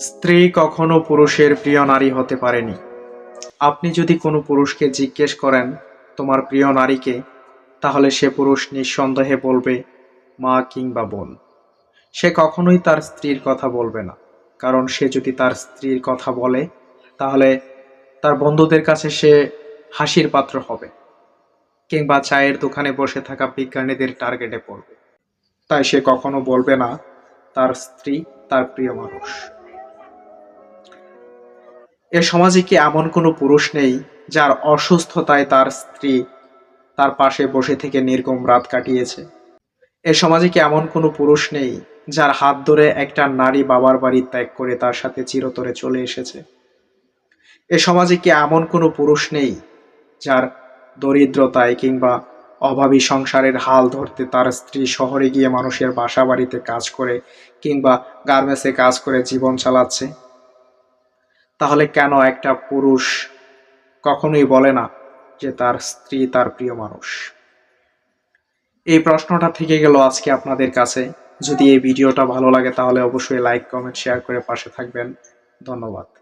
স্ত্রী কখনো পুরুষের প্রিয় নারী হতে পারেনি। আপনি যদি কোনো পুরুষকে জিজ্ঞেস করেন, তোমার প্রিয় নারীকে? তাহলে সে পুরুষ নিঃসন্দেহে বলবে, মা কিংবা বোন। সে কখনোই তার স্ত্রীর কথা বলবে না। কারণ সে যদি তার স্ত্রীর কথা বলে, তাহলে তার বন্ধুদের কাছে সে হাসির পাত্র হবে কিংবা চায়ের দোকানে বসে থাকা বিজ্ঞানীদের টার্গেটে পড়বে। তাই সে কখনো বলবে না, তার স্ত্রী তার প্রিয় মানুষ। এ সমাজে কি এমন কোনো পুরুষ নেই যার অসুস্থতায় তার স্ত্রী তার পাশে বসে থেকে নির্গম রাত কাটিয়েছে? এ সমাজে কি এমন কোনো পুরুষ নেই যার হাত ধরে একটা নারী বাবার বাড়ি ত্যাগ করে তার সাথে চিরতরে চলে এসেছে? এ সমাজে কি এমন কোনো পুরুষ নেই যার দরিদ্রতায় কিংবা অভাবী সংসারের হাল ধরতে তার স্ত্রী শহরে গিয়ে মানুষের বাসা বাড়িতে কাজ করে কিংবা গার্মেন্টসে কাজ করে জীবন চালাচ্ছে? তাহলে কেন একটা পুরুষ কখনোই বলে না যে তার স্ত্রী তার প্রিয় মানুষ? এই প্রশ্নটা থেকে গেল আজকে আপনাদের কাছে। যদি এই ভিডিওটা ভালো লাগে তাহলে অবশ্যই লাইক কমেন্ট শেয়ার করে পাশে থাকবেন। ধন্যবাদ।